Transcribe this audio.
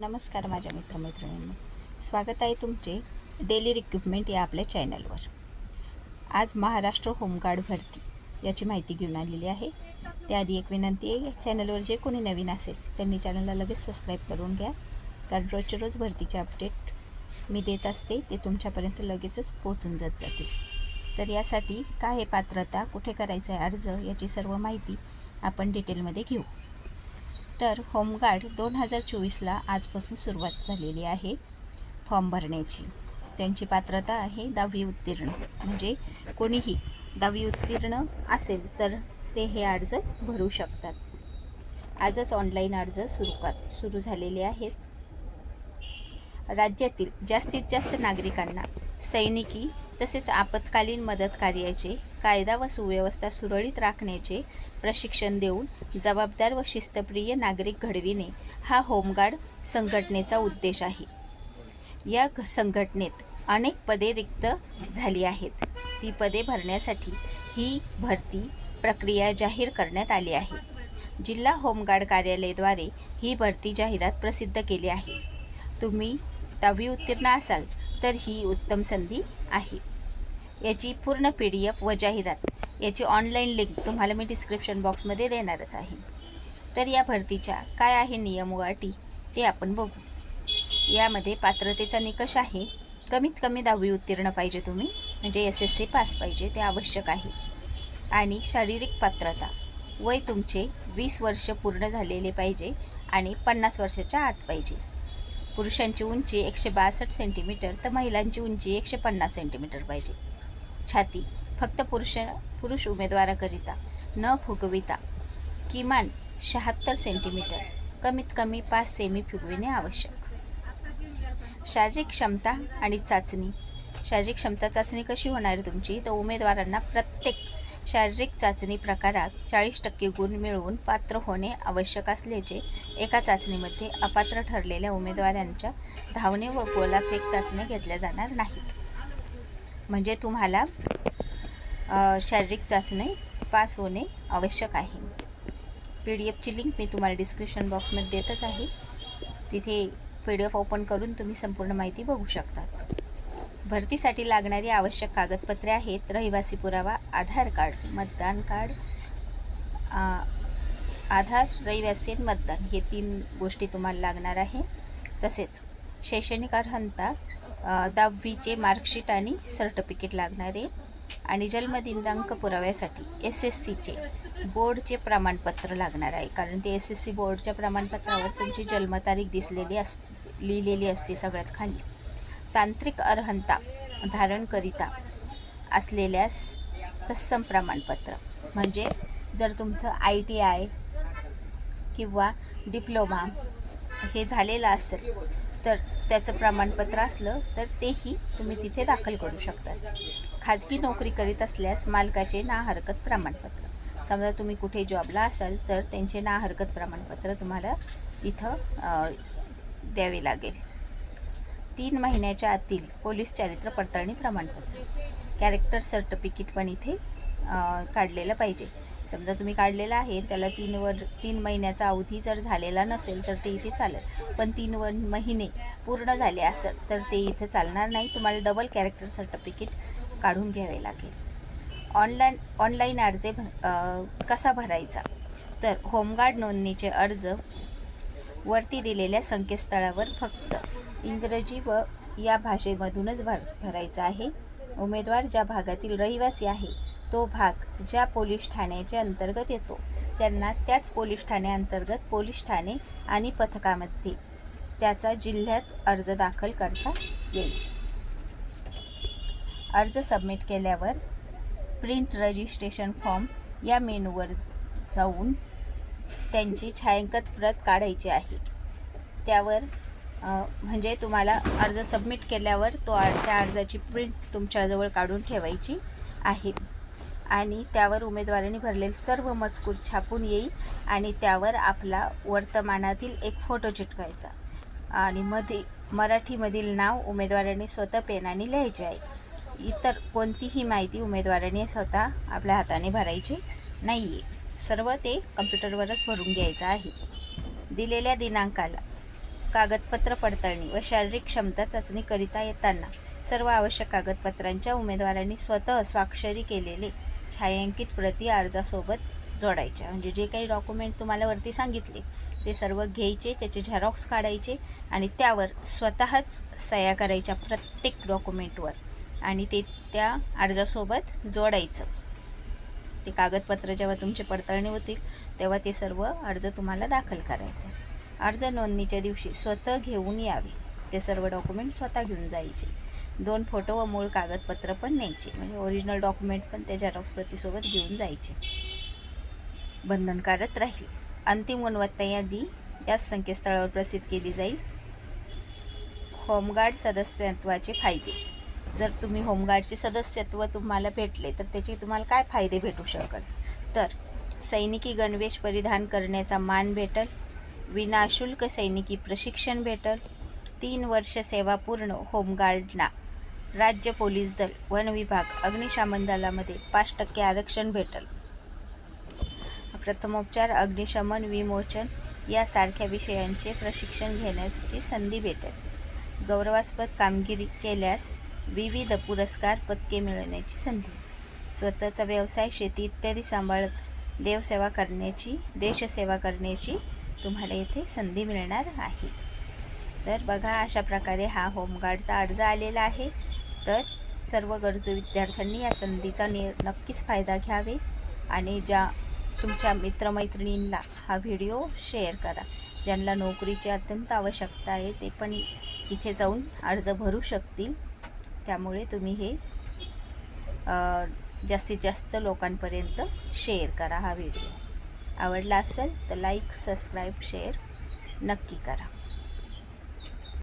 नमस्कार माझ्या मित्रमैत्रिणींना. स्वागत आहे तुमचे डेली रिक्विपमेंट या आपल्या चॅनलवर आज महाराष्ट्र होमगार्ड भरती याची माहिती घेऊन आलेली आहे. त्याआधी एक विनंती आहे चॅनलवर जे कोणी नवीन असेल त्यांनी चॅनलला लगेच सबस्क्राईब करून घ्या. कारण रोजच्या रोज भरतीचे अपडेट मी देत असते ते तुमच्यापर्यंत लगेचच पोहोचून जात जातील तर यासाठी काय आहे पात्रता कुठे करायचा आहे अर्ज याची सर्व माहिती आपण डिटेलमध्ये घेऊ. तर होमगार्ड दोन हजार चोवीसला आजपासून सुरुवात झालेली आहे फॉर्म भरण्याची. त्यांची पात्रता आहे दहावी उत्तीर्ण. म्हणजे कोणीही दहावी उत्तीर्ण असेल तर ते हे अर्ज भरू शकतात. आजच ऑनलाईन अर्ज सुरू कर सुरू झालेले आहेत. राज्यातील जास्तीत जास्त नागरिकांना सैनिकी तसेच आपत्कालीन मदत कार्याचे कायदा व सुव्यवस्था सुरळीत राखण्याचे प्रशिक्षण देऊन जबाबदार व शिस्तप्रिय नागरिक घडविणे हा होमगार्ड संघटनेचा उद्देश आहे. या संघटनेत अनेक पदे रिक्त झाली आहेत. ती पदे भरण्यासाठी ही भरती प्रक्रिया जाहीर करण्यात आली आहे. जिल्हा होमगार्ड कार्यालयाद्वारे ही भरती जाहिरात प्रसिद्ध केली आहे. तुम्ही दहावी उत्तीर्ण असाल तर ही उत्तम संधी आहे. याची पूर्ण पी डी एफ व जाहिरात याची ऑनलाईन लिंक तुम्हाला मी डिस्क्रिप्शन बॉक्समध्ये देणारच आहे. तर या भरतीच्या काय आहे नियम व अटी ते आपण बघू. यामध्ये पात्रतेचा निकष आहे. कमीत कमी दहावी उत्तीर्ण पाहिजे तुम्ही म्हणजे एस एस सी पास पाहिजे ते आवश्यक आहे. आणि शारीरिक पात्रता वय तुमचे वीस वर्ष पूर्ण झालेले पाहिजे आणि पन्नास वर्षाच्या आत पाहिजे. पुरुषांची उंची एकशे बासष्ट सेंटीमीटर तर महिलांची उंची एकशे पन्नास सेंटीमीटर पाहिजे. छाती फक्त पुरुष पुरुष उमेदवाराकरिता न फुगविता किमान शहात्तर सेंटीमीटर कमीत कमी पाच सेमी फुगविणे आवश्यक. शारीरिक क्षमता आणि चाचणी. शारीरिक क्षमता चाचणी कशी होणार आहे तुमची? तर उमेदवारांना प्रत्येक शारीरिक चाचणी प्रकारात चाळीस टक्के गुण मिळवून पात्र होणे आवश्यक असल्याचे एका चाचणीमध्ये अपात्र ठरलेल्या उमेदवारांच्या धावणे व गोलाफेक चाचण्या घेतल्या जाणार नाहीत. म्हणजे तुम्हाला शारीरिक चाचणी पास होणे आवश्यक आहे. पी डी एफची लिंक मी तुम्हाला डिस्क्रिप्शन बॉक्समध्ये देतच आहे. तिथे पी डी एफ ओपन करून तुम्ही संपूर्ण माहिती बघू शकतात. भरतीसाठी लागणारी आवश्यक कागदपत्रे आहेत. रहिवासी पुरावा आधार कार्ड मतदान कार्ड आधार रहिवासी आणि मतदान हे तीन गोष्टी तुम्हाला लागणार आहे. तसेच शैक्षणिक अर्हता दहावीचे मार्कशीट आणि सर्टिफिकेट लागणारे आणि जन्मदिनांक पुराव्यासाठी एस एस सीचे बोर्डचे प्रमाणपत्र लागणार आहे. कारण ते एस एस सी बोर्डच्या प्रमाणपत्रावर तुमची जन्मतारीख दिसलेली अस लिहिलेली असते सगळ्यात खाली. तांत्रिक अर्हंता धारण करिता असलेल्यास तत्सम प्रमाणपत्र. म्हणजे जर तुमचं आय टी आय किंवा डिप्लोमा हे झालेलं असेल तर त्याचं प्रमाणपत्र असलं तर तेही तुम्ही तिथे दाखल करू शकता. खाजगी नोकरी करीत असल्यास मालकाचे ना हरकत प्रमाणपत्र. समजा तुम्ही कुठे जॉबला असाल तर त्यांचे ना हरकत प्रमाणपत्र तुम्हाला इथं द्यावे लागेल. तीन महिन्याच्या आतील पोलीस चारित्र पडताळणी प्रमाणपत्र. कॅरेक्टर सर्टिफिकेट पण इथे काढलेलं पाहिजे. समजा तुम्ही काढलेलं आहे त्याला तीन वर तीन महिन्याचा अवधी जर झालेला नसेल तर ते इथे चालेल. पण तीन वर महिने पूर्ण झाले असत तर ते इथे चालणार नाही. तुम्हाला डबल कॅरेक्टर सर्टिफिकेट काढून घ्यावे लागेल. ऑनलाईन ऑनलाईन अर्ज भ- कसा भरायचा? तर होमगार्ड नोंदणीचे अर्ज वरती दिलेल्या संकेतस्थळावर फक्त. इंग्रजी व या भाषेमधूनच भर भरायचा आहे. उमेदवार ज्या भागातील रहिवासी आहे तो भाग ज्या पोलीस ठाण्याच्या अंतर्गत येतो त्यांना त्याच पोलीस ठाण्याअंतर्गत पोलीस ठाणे आणि पथकामध्ये त्याचा जिल्ह्यात अर्ज दाखल करता येईल. अर्ज सबमिट केल्यावर प्रिंट रजिस्ट्रेशन फॉर्म या मेनूवर जाऊन त्यांची छायांकित प्रत काढायची आहे. त्यावर म्हणजे तुम्हाला अर्ज सबमिट केल्यावर तो त्या अर्जाची प्रिंट तुमच्याजवळ काढून ठेवायची आहे. आणि त्यावर उमेदवाराने भरलेले सर्व मजकूर छापून येईल आणि त्यावर आपला वर्तमानातील एक फोटो चिटकायचा. आणि मध्ये मराठीमधील नाव उमेदवाराने स्वतः पेनाने लिहायचे आहे. इतर कोणतीही माहिती उमेदवाराने स्वतः आपल्या हाताने भरायची नाही आहे सर्व ते कम्प्युटरवरच भरून घ्यायचं आहे. दिलेल्या दिनांकाला कागदपत्र पडताळणी व शारीरिक क्षमता चाचणी करिता येताना सर्व आवश्यक कागदपत्रांच्या उमेदवारांनी स्वतः स्वाक्षरी केलेले छायांकित प्रती अर्जासोबत जोडायच्या म्हणजे जे काही डॉक्युमेंट तुम्हाला वरती सांगितले ते सर्व घ्यायचे त्याचे झेरॉक्स काढायचे आणि त्यावर स्वतःच सह्या करायच्या प्रत्येक डॉक्युमेंटवर आणि ते त्या अर्जासोबत जोडायचं. ते कागदपत्र जेव्हा तुमची पडताळणी होतील तेव्हा ते सर्व अर्ज तुम्हाला दाखल करायचं. अर्ज नोंदणीच्या दिवशी स्वतः घेऊन यावे. ते सर्व डॉक्युमेंट स्वतः घेऊन जायचे. दोन फोटो व मूळ कागदपत्र पण न्यायचे. म्हणजे ओरिजिनल डॉक्युमेंट पण त्या झेरॉक्स प्रतीसोबत घेऊन जायचे. बंधनकारक राहील. अंतिम गुणवत्ता यादी याच संकेतस्थळावर प्रसिद्ध केली जाईल. होमगार्ड सदस्यत्वाचे फायदे. जर तुम्ही होमगार्डचे सदस्यत्व तुम्हाला भेटले तर त्याचे तुम्हाला काय फायदे भेटू शकत तर सैनिकी गणवेश परिधान करण्याचा मान भेटल. विनाशुल्क सैनिकी प्रशिक्षण भेटल. तीन वर्ष सेवा पूर्ण होमगार्डना. राज्य पोलीस दल वन विभाग अग्निशमन दलामध्ये पाच टक्के आरक्षण भेटल. प्रथमोपचार अग्निशमन विमोचन यासारख्या विषयांचे प्रशिक्षण घेण्याची संधी भेटेल. गौरवास्पद कामगिरी केल्यास विविध पुरस्कार पदके मिळवण्याची संधी. स्वतःचा व्यवसाय शेती इत्यादी सांभाळत देवसेवा करण्याची देशसेवा करण्याची तुम्हाला येथे संधी मिळणार आहे. तर बघा अशा प्रकारे हा होमगार्डचा अर्ज आलेला आहे. तर सर्व गरजू विद्यार्थ्यांनी या संधीचा नि नक्कीच फायदा घ्यावे आणि ज्या तुमच्या मित्रमैत्रिणींना हा व्हिडिओ शेअर करा. ज्यांना नोकरीची अत्यंत आवश्यकता आहे ते पण तिथे जाऊन अर्ज भरू शकतील. त्यामुळे तुम्ही हे जास्तीत जास्त लोकांपर्यंत शेअर करा हा व्हिडिओ. आवडला असेल तर लाईक सबस्क्राईब शेअर नक्की करा.